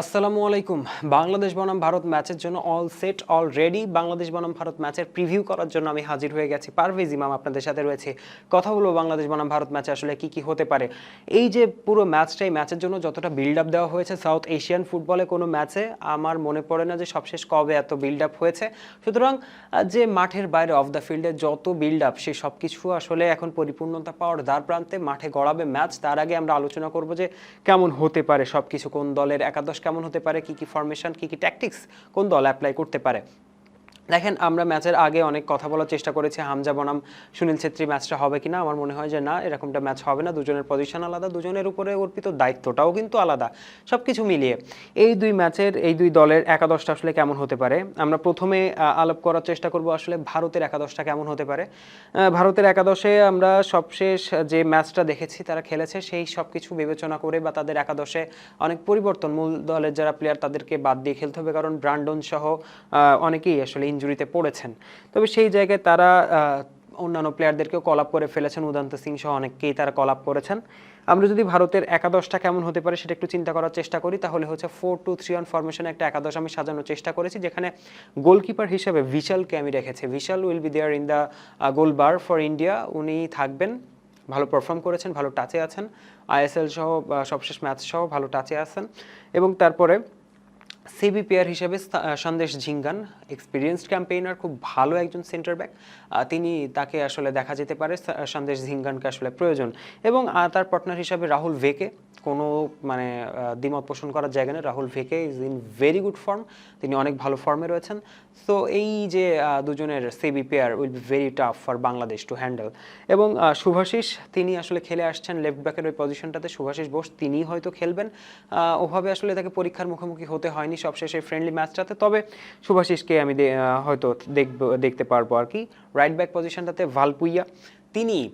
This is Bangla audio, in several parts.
আসসালামু আলাইকুম। বাংলাদেশ বনাম ভারত ম্যাচের জন্য all set all ready Bangladesh বনাম ভারত ম্যাচের প্রিভিউ করার জন্য আমি হাজির হয়ে গেছি। পারভেজ ইমাম আপনাদের সাথে রয়েছে। কথা বলব বাংলাদেশ বনাম ভারত ম্যাচে আসলে কি কি হতে পারে। এই যে পুরো ম্যাচটাই, ম্যাচের জন্য যতটা বিল্ড আপ দেওয়া হয়েছে সাউথ এশিয়ান ফুটবলে কোনো ম্যাচে, আমার মনে পড়ে না যে সবশেষ কবে এত বিল্ড আপ হয়েছে। সুতরাং যে মাঠের বাইরে অফ দ্য ফিল্ডে যত বিল্ড আপ সেই সব কিছু আসলে এখন পরিপূর্ণতা পাওয়ার দ্বার প্রান্তে মাঠে গড়াবে ম্যাচ। তার আগে আমরা আলোচনা করব যে কেমন হতে পারে সব কিছু কোন দলের একাদশ কেমন হতে পারে কি কি ফরমেশন কি কি ট্যাকটিক্স কোন দল অ্যাপ্লাই করতে পারে। দেখেন, আমরা ম্যাচের আগে অনেক কথা বলার চেষ্টা করেছি, হামজা বনাম সুনীল ছেত্রী ম্যাচটা হবে কিনা? আমার মনে হয় যে না, এরকমটা ম্যাচ হবে না। দুজনের পজিশন আলাদা, দুজনের উপরে অর্পিত দায়িত্বটাও কিন্তু আলাদা। সব কিছু মিলিয়ে এই দুই ম্যাচের, এই দুই দলের একাদশটা আসলে কেমন হতে পারে? আমরা প্রথমে আলাপ করার চেষ্টা করব আসলে ভারতের একাদশটা কেমন হতে পারে। ভারতের একাদশে আমরা সবশেষ যে ম্যাচটা দেখেছি, তারা খেলেছে, সেই সব কিছু বিবেচনা করে বা তাদের একাদশে অনেক পরিবর্তন। মূল দলের যারা প্লেয়ার তাদেরকে বাদ দিয়ে খেলতে হবে। কারণ ব্রান্ডন সহ অনেকেই আসলে ইনজুরিতে পড়েছেন। তবে সেই জায়গায় তারা অন্যান্য প্লেয়ারদেরকেও কল আপ করে ফেলেছেন। উদান্ত সিং সহ অনেককেই তারা কল আপ করেছেন। আমরা যদি ভারতের একাদশটা কেমন হতে পারে সেটা একটু চিন্তা করার চেষ্টা করি, তাহলে হচ্ছে ফোর টু থ্রি ওয়ান ফরমেশনে একটা একাদশ আমি সাজানোর চেষ্টা করেছি, যেখানে গোলকিপার হিসেবে ভিশালকে আমি রেখেছি। Vishal will be there in the goal bar for India উনি থাকবেন, ভালো পারফর্ম করেছেন, ভালো টাচে আছেন। আইএসএল সহ সবশেষ ম্যাচ সহ ভালো টাচে আছেন। এবং তারপরে সিবি প্লেয়ার হিসেবে সন্দেশ ঝিঙ্গান এক্সপিরিয়েন্সড ক্যাম্পেইনার খুব ভালো একজন সেন্টার ব্যাক তিনি তাকে আসলে দেখা যেতে পারে সন্দেশ ঝিঙ্গানকে আসলে প্রয়োজন। এবং তার পার্টনার হিসাবে রাহুল ভেকে, কোনো মানে দ্বিমত পোষণ করার জায়গা নেই। Rahul Bheke is in very good form তিনি অনেক ভালো ফর্মে রয়েছেন। সো এই যে দুজনের সেবি pair will be very tough for Bangladesh to handle এবং শুভাশিস, তিনি আসলে খেলে আসছেন লেফট ব্যাকের ওই পজিশনটাতে শুভাশিস বোস, তিনি হয়তো খেলবেন। ওভাবে আসলে তাকে পরীক্ষার মুখোমুখি হতে হয়নি সবশেষে ফ্রেন্ডলি ম্যাচটাতে তবে শুভাশিসকে আমি দে- হয়তো দেখব দেখতে পারব আর কি। রাইট ব্যাক পজিশনটাতে ভালপুইয়া। তিনি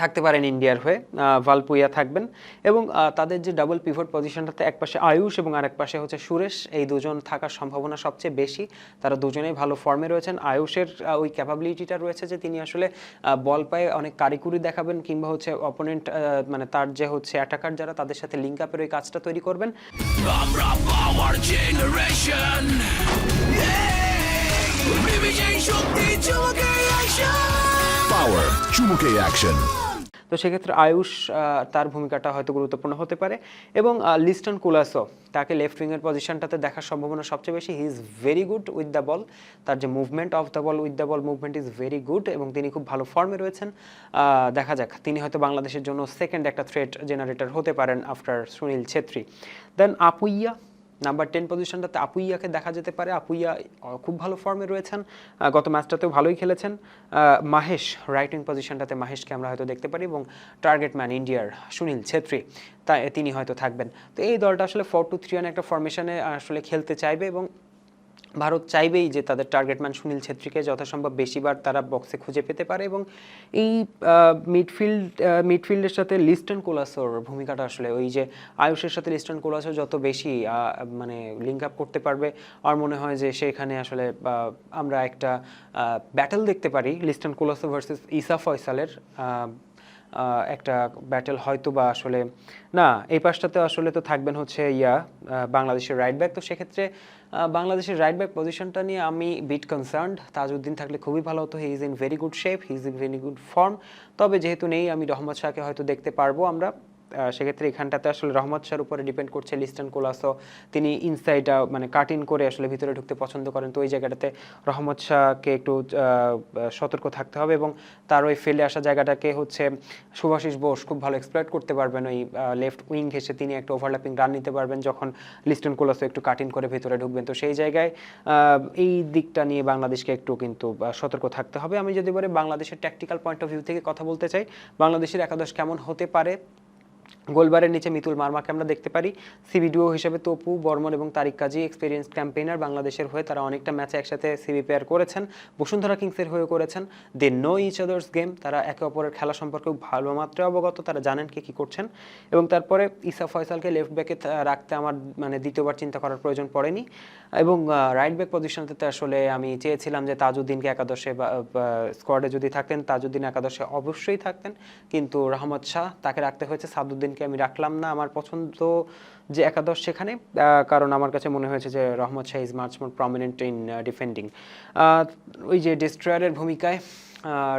থাকতে পারেন ইন্ডিয়ার হয়ে ভালপুইয়া থাকবেন। এবং তাদের যে ডাবল পিভট পজিশনটাতে এক পাশে আয়ুষ এবং আরেক পাশে হচ্ছে সুরেশ, এই দুজন থাকার সম্ভাবনা সবচেয়ে বেশি। তারা দুজনেই ভালো ফর্মে রয়েছেন। আয়ুষের ওই ক্যাপাবিলিটিটা রয়েছে যে তিনি আসলে বল পায়ে অনেক কারিকুরি দেখাবেন কিংবা হচ্ছে অপোনেন্ট মানে তার যে হচ্ছে অ্যাটাকার যারা তাদের সাথে লিঙ্ক আপের ওই কাজটা তৈরি করবেন। আমরা পাওয়ার জেনারেশন Power, চুমুকে অ্যাকশন তো সেক্ষেত্রে আয়ুষ তার ভূমিকাটা হয়তো গুরুত্বপূর্ণ হতে পারে। এবং লিস্টন কুলাসো তাকে লেফট উইংয়ের পজিশনটাতে দেখার সম্ভাবনা সবচেয়ে বেশি। He is very good with the ball তার যে movement of the ball with the ball movement is very good এবং তিনি খুব ভালো ফর্মে রয়েছেন। দেখা যাক। তিনি হয়তো বাংলাদেশের জন্য সেকেন্ড একটা থ্রেট জেনারেটর হতে পারেন after Sunil Chhetri. Then Apuia? Number ten পজিশনটাতে আপুইয়াকে দেখা যেতে পারে। আপুইয়া খুব ভালো ফর্মে রয়েছেন। গত ম্যাচটাতেও ভালোই খেলেছেন। মাহেশ রাইট উইং পজিশনটাতে মাহেশকে আমরা হয়তো দেখতে পারি এবং টার্গেট ম্যান ইন্ডিয়ার সুনীল ছেত্রী, তা, তিনি হয়তো থাকবেন। তো এই দলটা আসলে ফোর টু থ্রি একটা ফরমেশনে আসলে খেলতে চাইবে এবং ভারত চাইবেই যে তাদের টার্গেট ম্যান সুনীল ছেত্রীকে যথাসম্ভব বেশিবার তারা বক্সে খুঁজে পেতে পারে এবং এই মিডফিল্ড মিডফিল্ডের সাথে লিস্টন কোলাসোর ভূমিকাটা আসলে ওই যে আয়ুষের সাথে লিস্টন কোলাসো যত বেশি মানে লিঙ্ক আপ করতে পারবে আমার মনে হয় যে সেখানে আসলে আমরা একটা ব্যাটেল দেখতে পারি লিস্টন কোলাসো ভার্সেস ইসা ফয়সালের একটা ব্যাটেল হয়তো বা আসলে, না, এই পাশটাতে আসলে তো থাকবেন হচ্ছে ইয়া বাংলাদেশের রাইট ব্যাক তো সেক্ষেত্রে বাংলাদেশের রাইট ব্যাক পজিশনটা নিয়ে আমি বিট কনসার্ন তাজউদ্দিন থাকলে খুবই ভালো হতো। He is in very good shape he is in very good form তবে যেহেতু নেই, আমি রহমত শাহকে হয়তো দেখতে পারব আমরা। সেক্ষেত্রে এখানটাতে আসলে রহমত শাহর উপরে ডিপেন্ড করছে, লিস্টন কোলাসো, তিনি ইনসাইড মানে কাট ইন করে আসলে ভিতরে ঢুকতে পছন্দ করেন। তো ওই জায়গাটাতে রহমত শাহকে একটু সতর্ক থাকতে হবে এবং তার ওই ফেলে আসা জায়গাটাকে হচ্ছে সুভাষিস বোস খুব ভালো এক্সপ্লয়েট করতে পারবেন। ওই লেফট উইং ঘেসে তিনি একটা ওভারল্যাপিং রান নিতে পারবেন যখন লিস্টন কোলাসো একটু কাট ইন করে ভিতরে ঢুকবেন। তো সেই জায়গায় এই দিকটা নিয়ে বাংলাদেশকে একটু কিন্তু সতর্ক থাকতে হবে। আমি যদি বলি বাংলাদেশের ট্যাকটিক্যাল পয়েন্ট অফ ভিউ থেকে কথা বলতে চাই, বাংলাদেশের একাদশ কেমন হতে পারে? গোলবারের নিচে মিতুল মার্মাকে আমরা দেখতে পারি। সিবি ডুও হিসেবে তপু, বর্মন এবং তারিক কাজী এক্সপিরিয়েন্স ক্যাম্পেইনার বাংলাদেশের হয়ে তারা অনেকটা ম্যাচে একসাথে সিবি পেয়ার করেছেন। বসুন্ধরা কিংসের হয়ে করেছেন। They know each others game তারা একে অপরের খেলা সম্পর্কে ভালো মাত্রায় অবগত। তারা জানেন কে কী করছেন। এবং তারপরে ইসা ফয়সালকে লেফট ব্যাকে রাখতে আমার মানে দ্বিতীয়বার চিন্তা করার প্রয়োজন পড়েনি। এবং রাইট ব্যাক পজিশনটাতে আসলে আমি চেয়েছিলাম যে তাজউদ্দিনকে একাদশে স্কোয়াডে যদি থাকতেন, তাজউদ্দিন একাদশে অবশ্যই থাকতেন। কিন্তু রহমত শাহ তাকে রাখতে হয়েছে সাদুদ্দিনকে ইলেভেনকে আমি রাখলাম না। আমার পছন্দ যে একাদশ সেখানে কারণ আমার কাছে মনে হয়েছে যে Rahmat Shah is much more prominent in defending ওই যে ডিস্ট্রয়ারের ভূমিকায়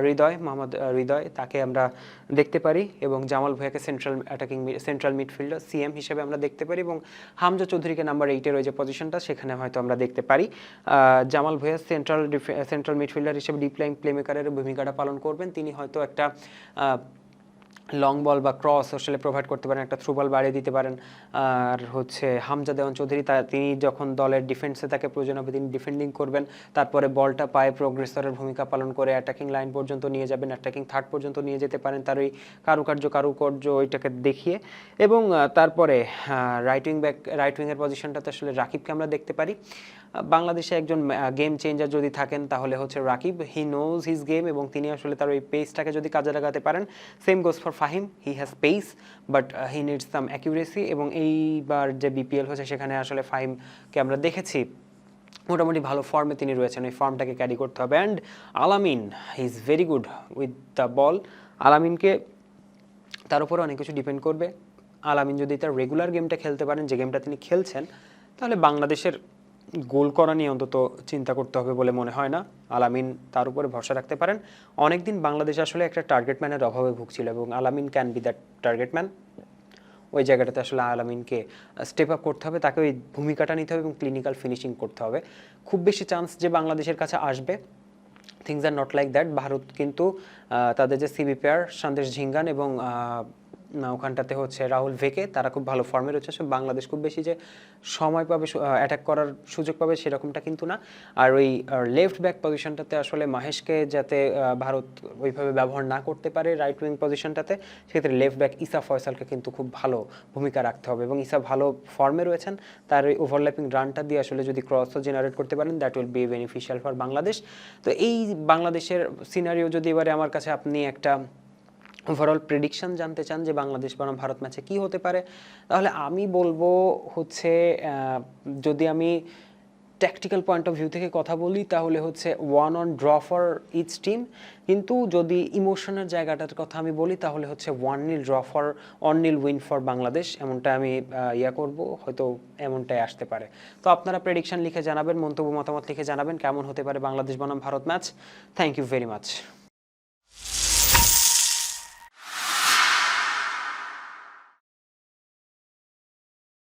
হৃদয়, মোহাম্মদ হৃদয়, তাকে আমরা দেখতে পারি এবং Jamal ভুঁইয়াকে central attacking central midfielder CM হিসেবে আমরা দেখতে পারি এবং হামজা চৌধুরীকে নাম্বার এইটের ওই যে পজিশনটা সেখানে হয়তো আমরা দেখতে পারি। Jamal Bhuiyan central central midfielder হিসেবে ডিপ্লাইং প্লেমেকারের ভূমিকাটা পালন করবেন। তিনি হয়তো একটা লং বল বা ক্রস আসলে প্রোভাইড করতে পারেন, একটা থ্রু বল বাড়িয়ে দিতে পারেন। আর হচ্ছে হামজা দেওয়ান চৌধুরী, তা তিনি যখন দলের ডিফেন্সে তাকে প্রয়োজন হবে, তিনি ডিফেন্ডিং করবেন। তারপরে বলটা পায়ে প্রোগ্রেসরের ভূমিকা পালন করে অ্যাটাকিং লাইন পর্যন্ত নিয়ে যাবেন অ্যাটাকিং থার্ড পর্যন্ত নিয়ে যেতে পারেন, তার ওই কারুকার্য কারুকার্য ওইটাকে দেখিয়ে। এবং তারপরে রাইট উইং ব্যাক রাইট উইংয়ের পজিশনটাতে আসলে রাকিবকে আমরা দেখতে পারি। বাংলাদেশে একজন গেম চেঞ্জার যদি থাকেন, তাহলে হচ্ছে Rakib he knows his game এবং তিনি আসলে তার ওই পেসটাকে যদি কাজে লাগাতে পারেন same goes for Fahim he has pace but he needs some accuracy এবং এইবার যে বিপিএল হয়েছে সেখানে আসলে ফাহিমকে আমরা দেখেছি। মোটামুটি ভালো ফর্মে তিনি রয়েছেন ওই ফর্মটাকে ক্যারি করতে হবে। And Alamin he is very good with the ball আলামিনকে তার উপরে অনেক কিছু ডিপেন্ড করবে। আলামিন যদি তার রেগুলার গেমটা খেলতে পারেন, যে গেমটা তিনি খেলছেন, তাহলে বাংলাদেশের গোল করা নিয়ে অন্তত চিন্তা করতে হবে বলে মনে হয় না। আলামিন তার উপরে ভরসা রাখতে পারেন। অনেকদিন বাংলাদেশ আসলে একটা টার্গেট ম্যানের অভাবে ভুগছিল এবং Alamin can be that target man ওই জায়গাটাতে আসলে আলামিনকে স্টেপ আপ করতে হবে, তাকে ওই ভূমিকাটা নিতে হবে এবং ক্লিনিক্যাল ফিনিশিং করতে হবে। খুব বেশি চান্স যে বাংলাদেশের কাছে আসবে things are not like that Bharat কিন্তু তাদের যে সিবি পেয়ার সন্দেশ ঝিঙ্গান এবং ওখানটাতে হচ্ছে রাহুল ভেকে, তারা খুব ভালো ফর্মে রয়েছে। বাংলাদেশ খুব বেশি যে সময় পাবে অ্যাটাক করার সুযোগ পাবে সেরকমটা কিন্তু না। আর ওই লেফট ব্যাক পজিশনটাতে আসলে মাহেশকে যাতে ভারত ওইভাবে ব্যবহার না করতে পারে রাইট উইং পজিশনটাতে সেক্ষেত্রে লেফট ব্যাক ইসা ফয়সালকে কিন্তু খুব ভালো ভূমিকা রাখতে হবে। এবং ইসা ভালো ফর্মে রয়েছেন, তার ওই ওভারল্যাপিং রানটা দিয়ে আসলে যদি ক্রসও জেনারেট করতে পারেন that will be beneficial for Bangladesh. তো এই বাংলাদেশের সিনারিও যদি এবারে আমার কাছে আপনি একটা ওভারঅল প্রেডিকশন জানতে চান যে বাংলাদেশ বনাম ভারত ম্যাচে কি হতে পারে, তাহলে আমি বলব হচ্ছে যদি আমি ট্যাকটিক্যাল পয়েন্ট অফ ভিউ থেকে কথা বলি, তাহলে হচ্ছে one on draw for each team কিন্তু যদি ইমোশনের জায়গাটার কথা আমি বলি, তাহলে হচ্ছে one nil draw for on nil win for Bangladesh. এমনটা আমি ইয়া করব, হয়তো এমনটাই আসতে পারে। তো আপনারা প্রেডিকশন লিখে জানাবেন, মন্তব্য মতামত লিখে জানাবেন, কেমন হতে পারে বাংলাদেশ বনাম Bharat match thank you very much